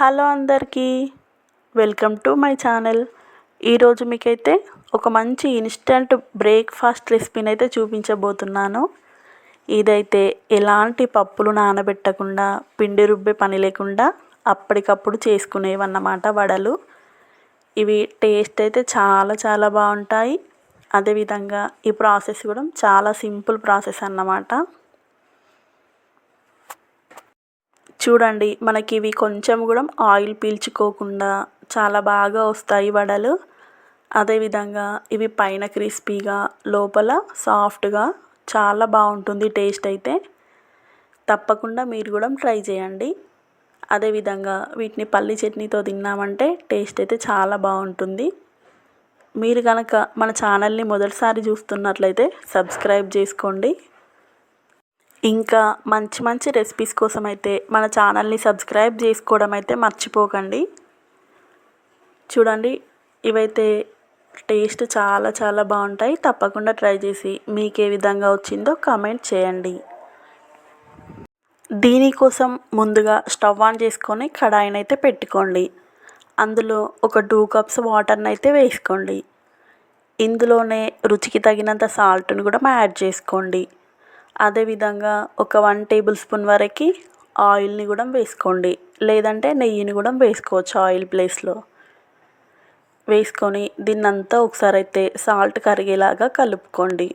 Hello అందరికీ welcome to my channel. ఈరోజు మీకైతే ఒక మంచి ఇన్స్టంట్ బ్రేక్ఫాస్ట్ రెసిపీని అయితే చూపించబోతున్నాను. ఇదైతే ఎలాంటి పప్పులు నానబెట్టకుండా పిండి రుబ్బే పని లేకుండా అప్పటికప్పుడు చేసుకునేవన్నమాట వడలు. ఇవి టేస్ట్ అయితే చాలా చాలా బాగుంటాయి. అదేవిధంగా ఈ ప్రాసెస్ కూడా చాలా సింపుల్ ప్రాసెస్ అన్నమాట. చూడండి మనకి ఇవి కొంచెం కూడా ఆయిల్ పీల్చుకోకుండా చాలా బాగా వస్తాయి వడలు. అదేవిధంగా ఇవి పైన క్రిస్పీగా లోపల సాఫ్ట్గా చాలా బాగుంటుంది టేస్ట్ అయితే. తప్పకుండా మీరు కూడా ట్రై చేయండి. అదేవిధంగా వీటిని పల్లి చట్నీతో తిన్నామంటే టేస్ట్ అయితే చాలా బాగుంటుంది. మీరు కనుక మన ఛానల్ని మొదటిసారి చూస్తున్నట్లయితే సబ్స్క్రైబ్ చేసుకోండి. ఇంకా మంచి మంచి రెసిపీస్ కోసం అయితే మన ఛానల్ని సబ్స్క్రైబ్ చేసుకోవడం అయితే మర్చిపోకండి. చూడండి ఇవైతే టేస్ట్ చాలా చాలా బాగుంటాయి. తప్పకుండా ట్రై చేసి మీకు ఏ విధంగా వచ్చిందో కామెంట్ చేయండి. దీనికోసం ముందుగా స్టవ్ ఆన్ చేసుకొని కడాయిని అయితే పెట్టుకోండి. అందులో ఒక టూ కప్స్ వాటర్ని అయితే వేసుకోండి. ఇందులోనే రుచికి తగినంత సాల్ట్ని కూడా యాడ్ చేసుకోండి. అదేవిధంగా ఒక వన్ టేబుల్ స్పూన్ వరకు ఆయిల్ని కూడా వేసుకోండి. లేదంటే నెయ్యిని కూడా వేసుకోవచ్చు ఆయిల్ ప్లేస్లో. వేసుకొని దీన్నంతా ఒకసారి అయితే సాల్ట్ కరిగేలాగా కలుపుకోండి.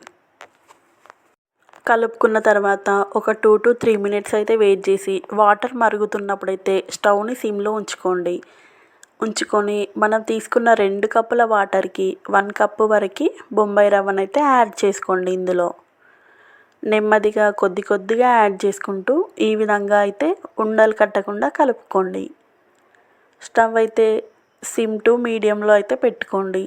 కలుపుకున్న తర్వాత ఒక టూ టు త్రీ మినిట్స్ అయితే వెయిట్ చేసి వాటర్ మరుగుతున్నప్పుడైతే స్టవ్ని సిమ్లో ఉంచుకోండి. ఉంచుకొని మనం తీసుకున్న రెండు కప్పుల వాటర్కి వన్ కప్పు వరకు బొంబాయి రవ్వనైతే యాడ్ చేసుకోండి ఇందులో. నెమ్మదిగా కొద్ది కొద్దిగా యాడ్ చేసుకుంటూ ఈ విధంగా అయితే ఉండలు కట్టకుండా కలుపుకోండి. స్టవ్ అయితే సిమ్ టు మీడియంలో అయితే పెట్టుకోండి.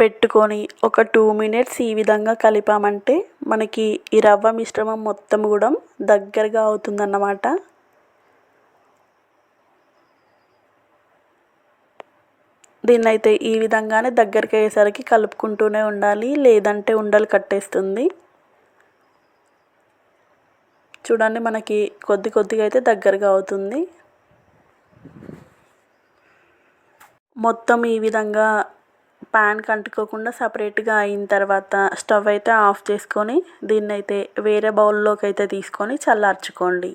పెట్టుకొని ఒక టూ మినిట్స్ ఈ విధంగా కలిపామంటే మనకి ఈ రవ్వ మిశ్రమం మొత్తం కూడా దగ్గరగా అవుతుందన్నమాట. దీన్ని అయితే ఈ విధంగానే దగ్గరికి అయ్యేసరికి కలుపుకుంటూనే ఉండాలి లేదంటే ఉండలు కట్టేస్తుంది. చూడండి మనకి కొద్ది కొద్దిగా అయితే దగ్గరగా అవుతుంది. మొత్తం ఈ విధంగా ప్యాన్కి అంటుకోకుండా సపరేట్గా అయిన తర్వాత స్టవ్ అయితే ఆఫ్ చేసుకొని దీన్ని అయితే వేరే బౌల్లోకి అయితే తీసుకొని చల్లార్చుకోండి.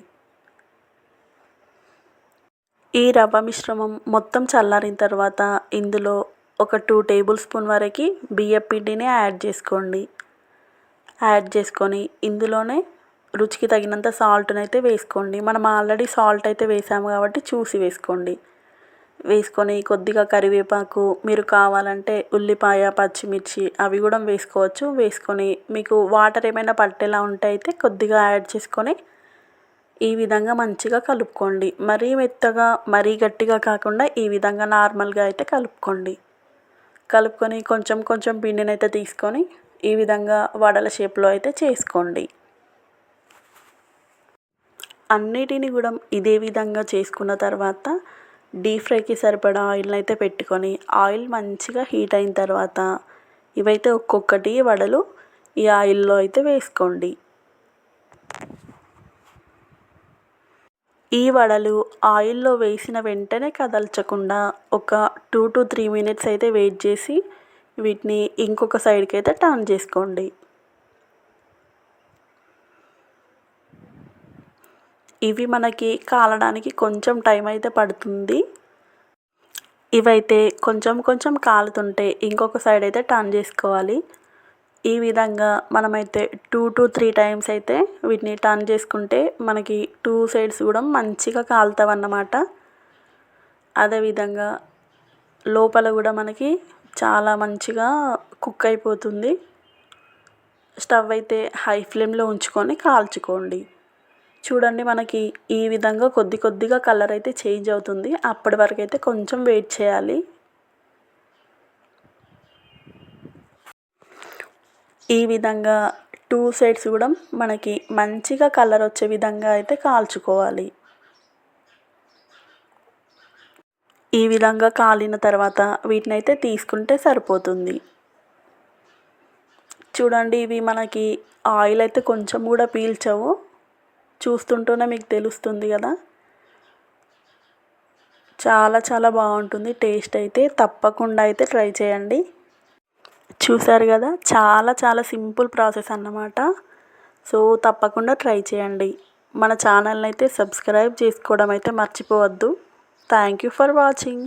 ఈ రవ్వ మిశ్రమం మొత్తం చల్లారిన తర్వాత ఇందులో ఒక టూ టేబుల్ స్పూన్ వరకు బియ్య పిండిని యాడ్ చేసుకోండి. యాడ్ చేసుకొని ఇందులోనే రుచికి తగినంత సాల్ట్ని అయితే వేసుకోండి. మనం ఆల్రెడీ సాల్ట్ అయితే వేసాము కాబట్టి చూసి వేసుకోండి. వేసుకొని కొద్దిగా కరివేపాకు మీరు కావాలంటే ఉల్లిపాయ పచ్చిమిర్చి అవి కూడా వేసుకోవచ్చు. వేసుకొని మీకు వాటర్ ఏమైనా పట్టేలా ఉంటే అయితే కొద్దిగా యాడ్ చేసుకొని ఈ విధంగా మంచిగా కలుపుకోండి. మరీ మెత్తగా మరీ గట్టిగా కాకుండా ఈ విధంగా నార్మల్గా అయితే కలుపుకోండి. కలుపుకొని కొంచెం కొంచెం పిండిని అయితే తీసుకొని ఈ విధంగా వడల షేప్లో అయితే చేసుకోండి. అన్నిటిని కూడా ఇదే విధంగా చేసుకున్న తర్వాత డీప్ ఫ్రైకి సరిపడా ఆయిల్ని అయితే పెట్టుకొని ఆయిల్ మంచిగా హీట్ అయిన తర్వాత ఇవైతే ఒక్కొక్కటి వడలు ఈ ఆయిల్లో అయితే వేసుకోండి. ఈ వడలు ఆయిల్లో వేసిన వెంటనే కదల్చకుండా ఒక టూ టు త్రీ మినిట్స్ అయితే వెయిట్ చేసి వీటిని ఇంకొక సైడ్కి అయితే టర్న్ చేసుకోండి. ఇవి మనకి కాలడానికి కొంచెం టైం అయితే పడుతుంది. ఇవైతే కొంచెం కొంచెం కాలుతుంటే ఇంకొక సైడ్ అయితే టర్న్ చేసుకోవాలి. ఈ విధంగా మనమైతే టూ టు త్రీ టైమ్స్ అయితే వీటిని టర్న్ చేసుకుంటే మనకి టూ సైడ్స్ కూడా మంచిగా కాలుతావు అన్నమాట అదేవిధంగా లోపల కూడా మనకి చాలా మంచిగా కుక్ అయిపోతుంది. స్టవ్ అయితే హై ఫ్లేమ్లో ఉంచుకొని కాల్చుకోండి. చూడండి మనకి ఈ విధంగా కొద్ది కొద్దిగా కలర్ అయితే చేంజ్ అవుతుంది. అప్పటి వరకు అయితే కొంచెం వెయిట్ చేయాలి. ఈ విధంగా టూ సైడ్స్ కూడా మనకి మంచిగా కలర్ వచ్చే విధంగా అయితే కాల్చుకోవాలి. ఈ విధంగా కాలిన తర్వాత వీటిని అయితే తీసుకుంటే సరిపోతుంది. చూడండి ఇవి మనకి ఆయిల్ అయితే కొంచెం కూడా పీల్చవు. చూస్తుంటూనే మీకు తెలుస్తుంది కదా. చాలా చాలా బాగుంటుంది. టేస్ట్ అయితే తప్పకుండా అయితే ట్రై చేయండి. చూసారు కదా చాలా చాలా సింపుల్ ప్రాసెస్ అన్నమాట. సో తప్పకుండా ట్రై చేయండి. మన ఛానల్ని అయితే సబ్స్క్రైబ్ చేసుకోవడం అయితే మర్చిపోవద్దు. Thank you for watching.